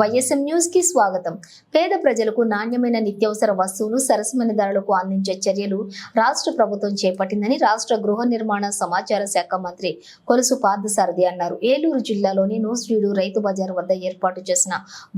YSM న్యూస్కి స్వాగతం. పేద ప్రజలకు నాణ్యమైన నిత్యావసర వస్తువులు సరసమైన ధరలకు అందించే చర్యలు రాష్ట్ర ప్రభుత్వం చేపట్టిందని రాష్ట్ర గృహ నిర్మాణ సమాచార శాఖ మంత్రి కొలుసు పార్థసారథి అన్నారు. ఏలూరు జిల్లాలోని నూస్వీడు రైతు బజార్ వద్ద ఏర్పాటు చేసిన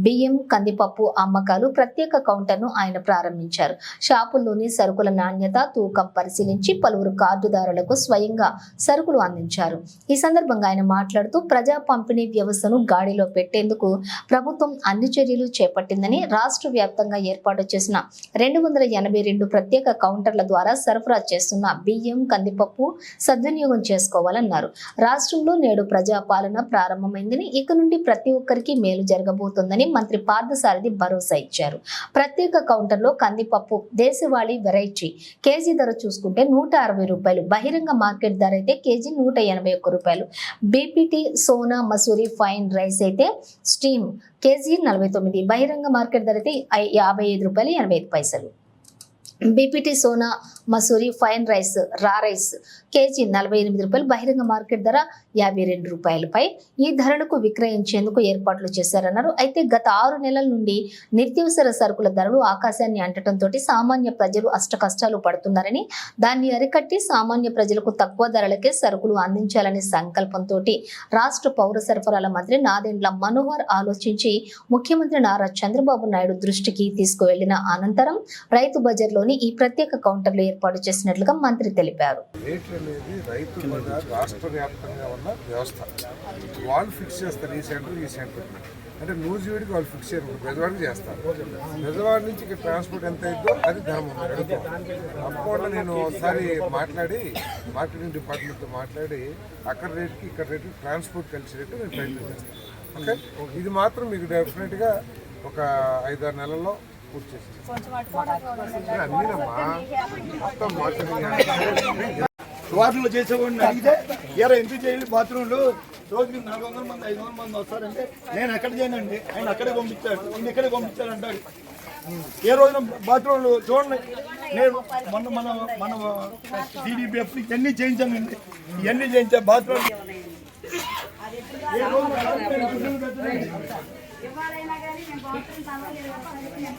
బియ్యం కందిపప్పు అమ్మకాలు ప్రత్యేక కౌంటర్ను ఆయన ప్రారంభించారు. షాపుల్లోని సరుకుల నాణ్యత తూకం పరిశీలించి పలువురు కార్డుదారులకు స్వయంగా సరుకులు అందించారు. ఈ సందర్భంగా ఆయన మాట్లాడుతూ ప్రజా పంపిణీ వ్యవస్థను గాడిలో పెట్టేందుకు ప్రభుత్వం అన్ని చర్యలు చేపట్టిందని రాష్ట్ర వ్యాప్తంగా ఏర్పాటు చేసిన రెండు వందల ఎనభై రెండు ప్రత్యేక కౌంటర్ల ద్వారా సరఫరా చేస్తున్న బియ్యం కందిపప్పు సద్వినియోగం చేసుకోవాలన్నారు. రాష్ట్రంలో నేడు ప్రజాపాలన ప్రారంభమైందని ఇక నుండి ప్రతి ఒక్కరికి మేలు జరగబోతోందని మంత్రి పార్థసారథి భరోసా ఇచ్చారు. ప్రత్యేక కౌంటర్లో కందిపప్పు దేశవాళీ వెరైటీ కేజీ ధర చూసుకుంటే నూట అరవై రూపాయలు బహిరంగ మార్కెట్ ధర అయితే కేజీ నూట ఎనభై ఒక్క రూపాయలు. BPT Sona Masuri fine rice అయితే స్టీమ్ కేజీ నలభై తొమ్మిది. బహిరంగ మార్కెట్ ధర ఐ- యాభై ఐదు రూపాయలు ఎనభై ఐదు పైసలు. BPT Sona Masuri fine rice raw rice KG నలభై ఎనిమిది రూపాయలు. బహిరంగ మార్కెట్ ధర యాభై రెండు రూపాయలపై ఈ ధరలకు విక్రయించేందుకు ఏర్పాట్లు చేశారన్నారు. అయితే గత ఆరు నెలల నుండి నిత్యవసర సరుకుల ధరలు ఆకాశాన్ని అంటడంతో సామాన్య ప్రజలు అష్ట కష్టాలు పడుతున్నారని దాన్ని అరికట్టి సామాన్య ప్రజలకు తక్కువ ధరలకే సరుకులు అందించాలనే సంకల్పంతో రాష్ట్ర పౌర సరఫరాల మంత్రి నాదెండ్ల మనోహర్ ఆలోచించి ముఖ్యమంత్రి నారా చంద్రబాబు నాయుడు దృష్టికి తీసుకువెళ్ళిన అనంతరం రైతు బజార్లోని ఈ ప్రత్యేక కౌంటర్లు ఏర్పాటు చేసినట్లుగా మంత్రి తెలిపారు. అనేది రైతు రాష్ట్ర వ్యాప్తంగా ఉన్న వ్యవస్థ. వాళ్ళు ఫిక్స్ చేస్తారు ఈ సెంటర్ ఈ సెంటర్. అంటే నూజివీడికి వాళ్ళు ఫిక్స్ చేయరు. బెజవాడికి చేస్తారు. బెజవాడ నుంచి ఇక్కడ ట్రాన్స్పోర్ట్ ఎంత అయిందో అది ధర్మం. ఉంది అడుగుతాం నేను ఒకసారి మాట్లాడి మార్కెటింగ్ డిపార్ట్మెంట్తో మాట్లాడి అక్కడ రేట్కి ఇక్కడ రేట్కి ట్రాన్స్పోర్ట్ కలిసి రేటు నేను ప్రయత్నం చేస్తాను. ఓకే? ఇది మాత్రం మీకు డెఫినెట్గా ఒక ఐదారు నెలల్లో పూర్తి వాటిలో చేసేవాడిని అడిగితే ఎరా ఎందుకు చేయాలి బాత్రూంలు? రోజుకి నాలుగు వందల మంది ఐదు వందల మంది వస్తారంటే నేను ఎక్కడ చేయనండి ఆయన అక్కడే పంపించాడు నేను ఇక్కడే పంపించాడు అంటాడు. ఏ రోజున బాత్రూంలు చూడండి నేను మొన్న మన మన టీడీపీఎఫ్ ఇవన్నీ చేయించానండి. ఇవన్నీ చేయించా బాత్రూమ్ ఏ రోజు ఎవరైనా కానీ నేను బాత్రూమ్ తవ్వలేదు నేను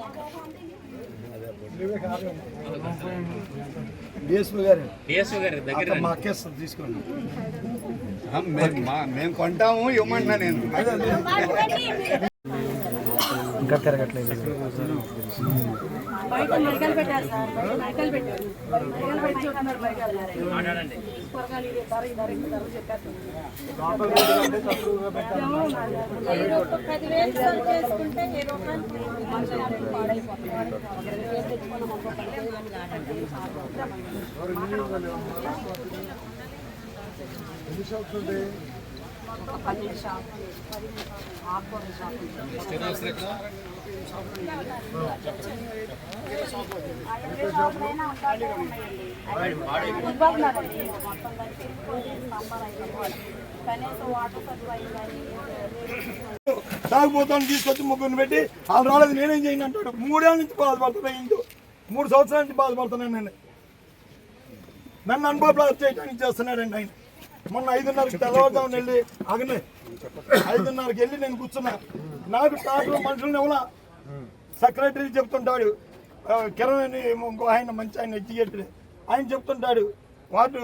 ఇది చూడండి మేడం డిఎస్పీ గారు అక్కడ మా కేసు తీసుకోండి. మేము కొంటాము ఇవ్వమంటున్నా నేను. బయట తిరగట్లేదు పెట్టారు పెట్టారు. ఎన్ని షాప్స్ ఉంటాయి పన్నెండు షాపులైనా ఉంటాయి ఇవ్వకున్నారండి మొత్తం కలిసి సాంబార్ అయిపోయింది కనీసం వాటర్ సప్లై కానీ తాగుపోతాను తీసుకొచ్చి ముగ్గురిని పెట్టి వాళ్ళు రాలేదు నేనేం చేయను అంటాడు. మూడేళ్ళ నుంచి బాధపడుతున్నాయి ఇందు మూడు సంవత్సరాల నుంచి బాధపడుతున్నాను నేను నన్ను అనుభవం చేయడానికి చేస్తున్నాడండి ఆయన. మొన్న ఐదున్నరకి తెల్లవారుజామున వెళ్ళి అగనే ఐదున్నరకి వెళ్ళి నేను కూర్చున్నా. నాకు టాటలో మనుషులను ఎవరా సెక్రటరీ చెప్తుంటాడు. కిరణ్ అని ఇంకో ఆయన మంచి ఆయన ఎడ్యుకేటెడ్ ఆయన చెప్తుంటాడు వార్డు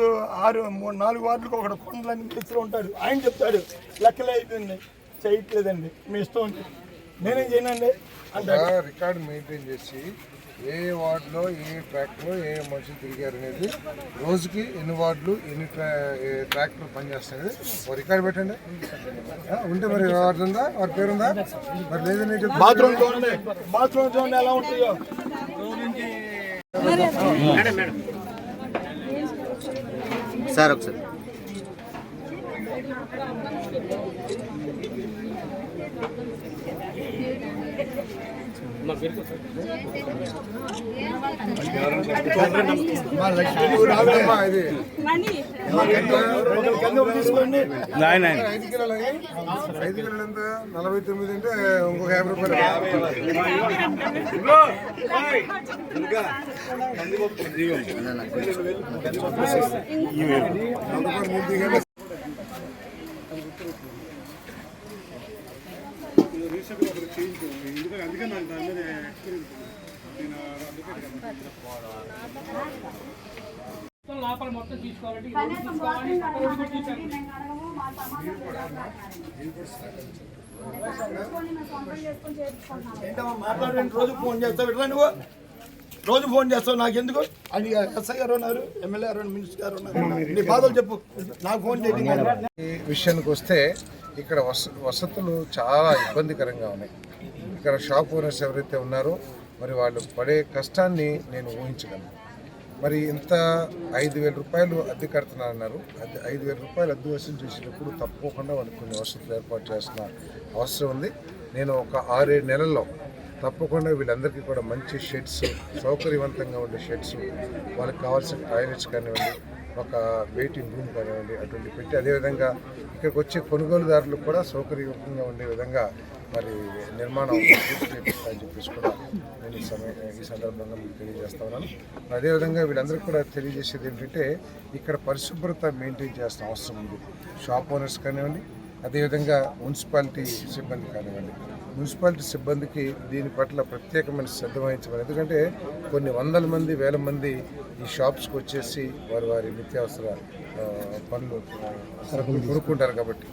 ఆరు మూడు నాలుగు వార్డులకు ఒకటి కొండలని మినిస్టర్ ఉంటాడు. ఆయన చెప్తాడు లెక్కలే అయిపోయింది. చేయట్లేదండి. మీ ఇష్టం నేనేం చేయనండి? అంటే రికార్డు మెయింటైన్ చేసి ఏ వార్డులో ఏ ట్రాక్లో ఏ మనుషులు తిరిగారు అనేది రోజుకి ఎన్ని వార్డులు ఎన్ని ట్రాక్టర్ పనిచేస్తాయి ఒక రికార్డు పెట్టండి. ఉంటే మరి వార్డు ఉందా? వారి పేరు ఉందా? మరి లేదని బాత్రూమ్ చూడండి. బాత్రూమ్ చూడండి ఎలా ఉంటాయో సార్ ఒకసారి. కింద తీసుకోండి ఐదు కిలోలు ఎంత నలభై తొమ్మిది అంటే ఇంకొక యాభై రూపాయలు. మాట్లాడండి రోజు ఫోన్ చేస్తావు? ఇట్లా నువ్వు? రోజు ఫోన్ చేస్తావు నాకు ఎందుకు అది ఎస్ఐ గారు ఉన్నారు ఎమ్మెల్యే గారు మినిస్టర్ గారు ఉన్నారు. నీ బాధలు చెప్పు. నాకు ఫోన్ చేయండి ఈ విషయానికి వస్తే ఇక్కడ వస వసతులు చాలా ఇబ్బందికరంగా ఉన్నాయి. ఇక్కడ షాప్ ఓనర్స్ ఎవరైతే ఉన్నారో మరి వాళ్ళు పడే కష్టాన్ని నేను ఊహించగలను. మరి ఇంత ఐదు వేల రూపాయలు అద్దె కడుతున్నారన్నారు అద్దె ఐదు వేల రూపాయలు అద్దె వసూలు చేసేటప్పుడు తప్పకుండా వాళ్ళకి కొన్ని వసతులు ఏర్పాటు చేసిన అవసరం ఉంది. నేను ఒక ఆరేడు నెలల్లో తప్పకుండా వీళ్ళందరికీ కూడా మంచి షెడ్స్ సౌకర్యవంతంగా ఉండే షెడ్స్ వాళ్ళకి కావాల్సిన టాయిలెట్స్ కానివ్వండి ఒక వెయిటింగ్ రూమ్ కానివ్వండి అటువంటి పెట్టి అదేవిధంగా ఇక్కడికి వచ్చే కొనుగోలుదారులకు కూడా సౌకర్యవంతంగా ఉండే విధంగా మరి నిర్మాణం అని చెప్పేసి కూడా నేను ఈ సందర్భంగా మీకు తెలియజేస్తా ఉన్నాను. అదేవిధంగా వీళ్ళందరికీ కూడా తెలియజేసేది ఏంటంటే ఇక్కడ పరిశుభ్రత మెయింటైన్ చేసిన అవసరం ఉంది. షాప్ ఓనర్స్ కానివ్వండి అదేవిధంగా మున్సిపాలిటీ సిబ్బంది కానివ్వండి. మున్సిపాలిటీ సిబ్బందికి దీని పట్ల ప్రత్యేకమైన శ్రద్ధ వహించమని. ఎందుకంటే కొన్ని వందల మంది వేల మంది ఈ షాప్స్కి వచ్చేసి వారి వారి నిత్యావసర పనులు కొనుక్కుంటారు కాబట్టి.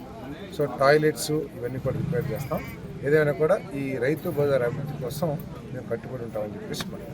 సో టాయిలెట్స్ ఇవన్నీ కూడా రిపేర్ చేస్తాం. ఏదైనా కూడా ఈ రైతు బజార్ అభివృద్ధి కోసం మేము కట్టుబడి ఉంటామని చెప్పేసి మనం